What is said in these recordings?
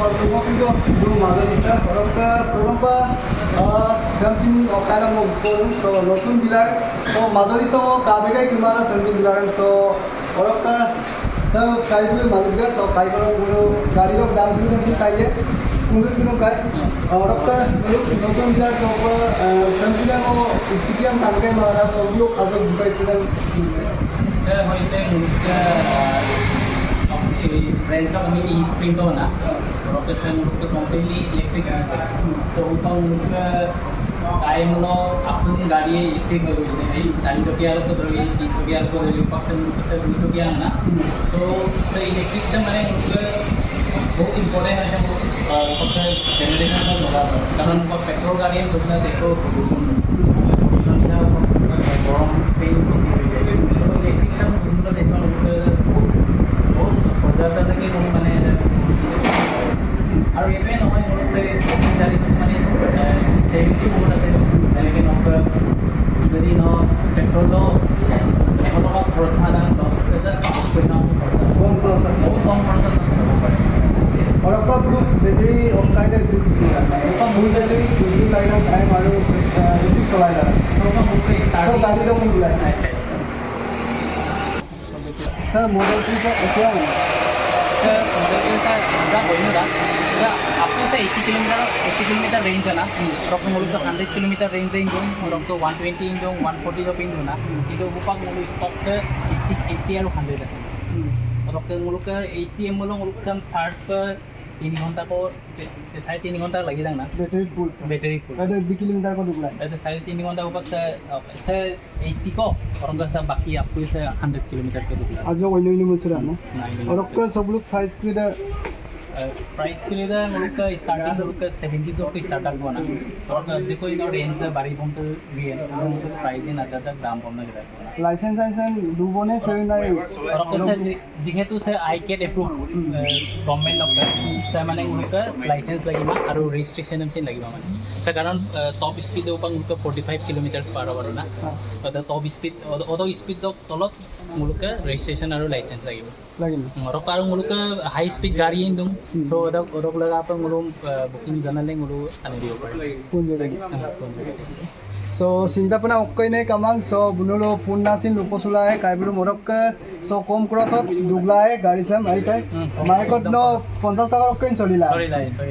farkındasıydı bu madenista. Orada programda something of kind of important so নতুন dealer so মাজরিসো কাবিগা কিমারা something dealer so orada সব কাইবু মালিকা so কাইবরা গুলো গাড়ির দামগুলো সে কাইয়ে কুন্দর সিনো কাই orada নতুন ডিলার so something ও স্কিটিয়াম কাবিগা মারা so গুলো কাজো বুকাই কিনা Sir, হৈছে মুলুকে ব্ৰেণ্ডছক আমি স্প্ৰিংটো না ঘৰতে আছে মুলুকে কমপ্লিটলি ইলেক্ট্ৰিক চ' উপাং মুলুকে গাই মূল আপোন গাড়ীয়ে ইলেক্ট্ৰিক হৈ গৈছে এই চাৰিচকীয়ালৈকে ধৰি তিনিচকীয়ালৈকে ধৰি উপাকচন আছে দুইচকীয়া না চ' ইলেক্ট্ৰিকছে মানে বহুত ইম্পৰ্টেণ্ট হৈছে ফটকৈ জেনেৰেশ্যনত লগাব কাৰণ মোক পেট্ৰল গাড়ীয়ে দেশৰ প্ৰদূষণ গৰম সেই বেছি যদি ন পেট্ৰলটো এশ টকা খৰচ হোৱা নাই দহ পইচা পাঁচ পইচা খৰচ বহুত কম খৰচত যাব পাৰে অলপ মোক বেটেৰী অনলাইনে মোৰ বেটেৰী যোনটো লাইনত টাইম আৰু ইলেক্ট্ৰিক চলাই গাড়ীটো মোক ওলাই ছাৰ মডেলটো এতিয়া মডেলটো ছাৰ అయితే eighty kilometre eighty kilometre range అన్న ರೊಕ್ಕ ಮುಗಿದು ಹಂಡ್ರೆಡ್ ಕಿಲೋಮೀಟರ್ ರೇಂಜ್ ಇಂದು ರೊಕ್ಕ ಒನ್ ಟ್ವೆಂಟಿ ಇಂದು ಒನ್ ಫೋರ್ಟಿ ರೊಕ್ಕ ಇಂದು ನಾ ಇದು ಬುಪಾಗ ಮುಗಿದು ಸ್ಟಾಕ್ಸ್ ಏಯ್ಟಿ ಏಯ್ಟಿ ಆರು ಹಂಡ್ರೆಡ್ আছে। রক্ত মুলুক এইটি এম বলো মুলুক সাম চার্জ তিন ঘণ্টা কো সাড়ে তিন ঘণ্টা লাগি যাং না। ব্যাটারি ফুল ব্যাটারি ফুল দুই কিলোমিটার কতগুলা এটা সাড়ে তিন ঘণ্টা উপাক সে এইটি কো অরঙ্গ সে বাকি আপ কইছে হান্ড্রেড কিলোমিটার কতগুলা আজ অন্য অন্য বছর না? অরক্ত সব লোক প্রাইস কিটা ಪ್ರೈಸ್ ಕೇಳಿದ ಹುಡುಕ ಸ್ಟಾರ್ಟಿಂಗ್ ಹುಡುಕ ಸೆವೆಂಟಿ ಹುಡುಕ ಸ್ಟಾರ್ಟ್ ಆಗ್ಬೋಣ ಅವ್ರ ಅದಕ್ಕೂ ಈಗ ರೇಂಜ್ ಬಾರಿ ಬಂತು ಪ್ರೈಸ್ ಏನು ಅದ ದಾಮ್ ಬಂದಾಗ লাইসেন্স লাইসেন্স দুবনে সেভেন নাই যিহেতু sir I CAT approve government of sir মানে উনকা লাইসেন্স লাগিব আৰু ৰেজিষ্ট্ৰেশ্যন এমচি লাগিব মানে স্যার কাৰণ টপ স্পীড উপা উনকা ফৰ্টি ফাইভ কিলোমিটাৰ্ছ পাৰ হ'ব না টপ স্পীড অত স্পীড তলত মুলুকা ৰেজিষ্ট্ৰেশ্যন আৰু লাইসেন্স লাগিব লাগিব আৰু মুলুকা হাই স্পীড গাড়ী দিওঁ so orok orok laga pa ngulu booking জানালে ngulu আনি দিব পাৰে। So চিন্তা পোনা অকই নাই কামাং চ বুনুলো ফোন নাচিন লুপচুলাই কাইবুলো মৰক্কা চ কম ক্ৰছত দুগলাই গাড়ী চাম আহি তাই উম। মাইকত ন পঞ্চাছ টকাৰ অকই চলিলা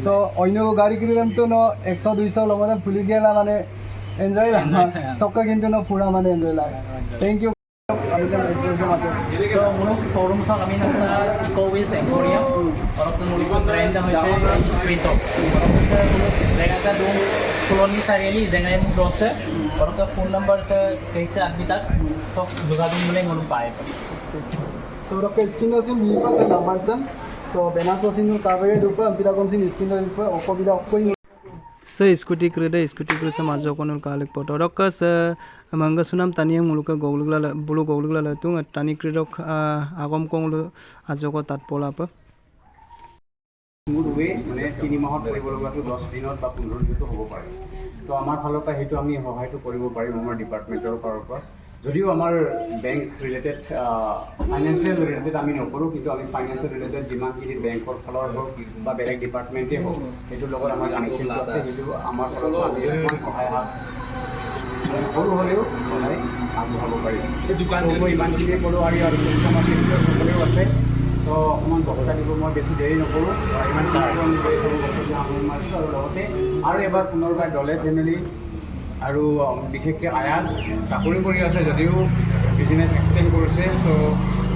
চ অন্য গাড়ী কিনিলেতো ন একশ দুইশ লগতে ফুলি গেলা মানে এনজয় চক্কা কিন্তু ন ফুৰা মানে এনজয় লাগে thank you So showroom sa kami sa Eco Wheels Emporium. Kong brand Sarili ka phone number sa kaisa admi tak. So যোগাযোগ muli ngulu pae. So রকে স্ক্রিন আছিল মিলিপা সে নাম্বার সাম সো বেনাস আছিল তাবে দুপা পিলা কম সিন স্ক্রিন দুপা অকবিদা অকই সে scooty ক্রেদে scooty ক্রেসে মাঝে কোন কালেক পটো রকা সে মঙ্গা সুনাম তানিয়ে মুলুকা গৌলুগলা বুলু গৌলুগলা টানি তানি ক্রেদক আগম কংলু আজক তাত পলাপ মোৰ ৱে মানে তিনি মাহত কৰিব লগাটো দহ দিনত বা পোন্ধৰ দিনতো হ'ব পাৰে। তো আমাৰ ফালৰ পৰা সেইটো আমি সহায়টো কৰিব পাৰিম আমাৰ ডিপাৰ্টমেণ্টৰ ফালৰ পৰা। যদিও আমাৰ বেংক ৰিলেটেড ফাইনেন্সিয়েল ৰিলেটেড আমি নকৰোঁ কিন্তু আমি ফাইনেন্সিয়েল ৰিলেটেড যিমানখিনি বেংকৰ ফালৰ হওক বা বেলেগ ডিপাৰ্টমেণ্টেই হওক সেইটোৰ লগত আমাৰ কানেকশ্যনটো আছে সেইটো আমাৰ ফালৰ আমি অকণমান সহায় হাত সৰু হ'লেও সহায় আগবঢ়াব পাৰিম দোকান মই ইমানখিনিয়ে ক'লোঁ আৰু আৰু কাষ্টমাৰ চিষ্টাৰসকলেও আছে তো অকণমান বক্তা দিব মই বেছি দেৰি নকৰোঁ ইমান চাৰিজন গৈ চাব বস্তু আমি মাৰিছোঁ আৰু লগতে আৰু এবাৰ পুনৰবাৰ দলে ফেমিলি আৰু বিশেষকৈ আয়াজ চাকৰি কৰি আছে যদিও বিজনেছ এক্সটেণ্ড কৰিছে ত'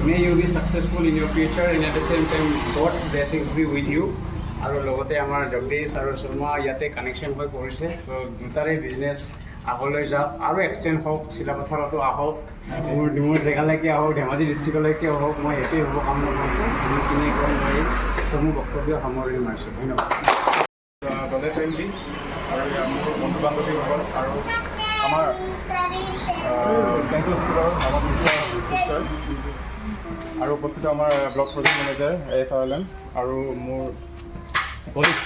may you be successful in your future in at the same time God's blessings be with you আৰু লগতে আমাৰ জগদীশ আৰু শৰ্মা ইয়াতে কানেকশ্যন হৈ পৰিছে ত' দুটাৰে বিজনেছ আগলৈ যাওক, আৰু এক্সটেণ্ড হওক, চিলাপথাৰতো আহক, মোৰ মোৰ জেগালৈকে আহক, ধেমাজি ডিষ্ট্ৰিক্টলৈকে আহক, মই সেইটোৱে হ'ব কাম কৰিছোঁ কৈ মই চমু বক্তব্য সামৰণি মাৰিছোঁ, ধন্যবাদ। আৰু মোৰ বন্ধু বান্ধৱীসকল আৰু আমাৰ চেণ্ট্ৰেল স্কুলৰ আৰু উপস্থিত আমাৰ block project manager S R L M আৰু মোৰ কলিগ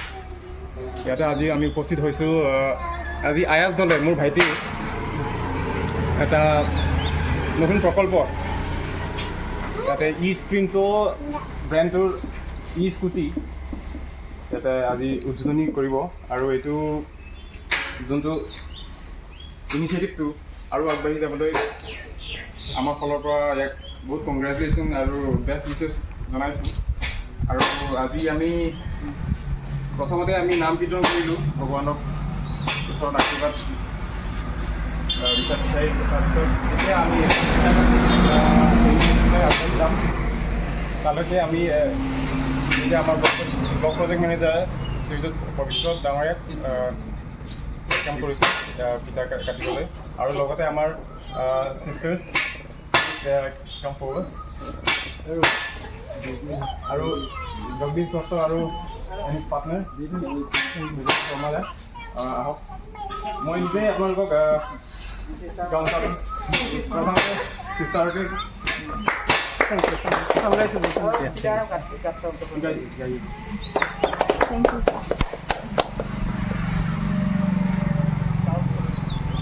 ইয়াতে আজি আমি উপস্থিত হৈছোঁ আজি আয়াজ দলে, মোৰ ভাইটি। এটা নতুন প্ৰকল্প। ইয়াতে ই স্প্ৰিণ্টো ব্ৰেণ্ডটোৰ ই স্কুটি ইয়াতে আজি উদ্বোধনী কৰিব আৰু এইটো যোনটো ইনিচিয়েটিভটো আৰু আগবাঢ়ি যাবলৈ আমাৰ ফালৰ পৰা ইয়াক বহুত কংগ্ৰেচুলেশ্যন আৰু বেষ্ট উইচেছ জনাইছোঁ আৰু আজি আমি প্ৰথমতে আমি নাম কীৰ্তন কৰিলোঁ ভগৱানক ওচৰত আশীৰ্বাদ বিচাৰি বিচাৰি তাৰপিছত এতিয়া আমি তালৈকে আমি এতিয়া আমাৰ ব্লক প্ৰজেক্ট মেনেজাৰ শ্ৰীযুত পবিত্ৰ ডাঙৰীয়াক কাম কৰিছোঁ এতিয়া কাটিবলৈ আৰু লগতে আমাৰ কাম কৰিব আৰু জগদীশ দত্ত আৰু হিজ পাৰ্টনাৰ শৰ্মালে আহক। মই নিজেই আপোনালোকক প্ৰথমতে চিষ্টাৰকে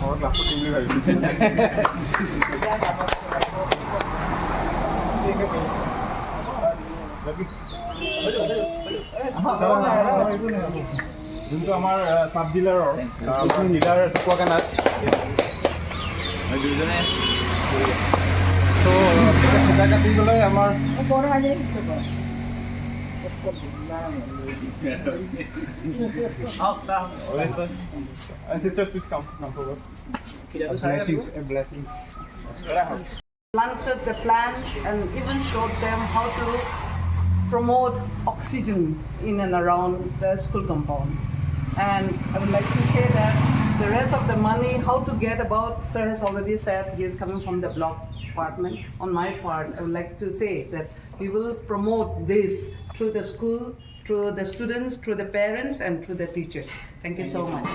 ঘৰত লাষ্টত দিম বুলি ভাবিছোঁ যোনটো আমাৰ চাব ডিলাৰৰ dealer পোৱাকে নাই দুইজনে ত' সূতা কাটিবলৈ আমাৰ Sisters, please come. Come forward. Blessings. Blessings. planted the plant and even showed them how to promote oxygen in and around the school compound. And I would like to say that the rest of the money, how to get about, sir has already said he is coming from the block department. On my part, I would like to say that we will promote this through the school, through the students, through the parents, and through the teachers. Thank you so much.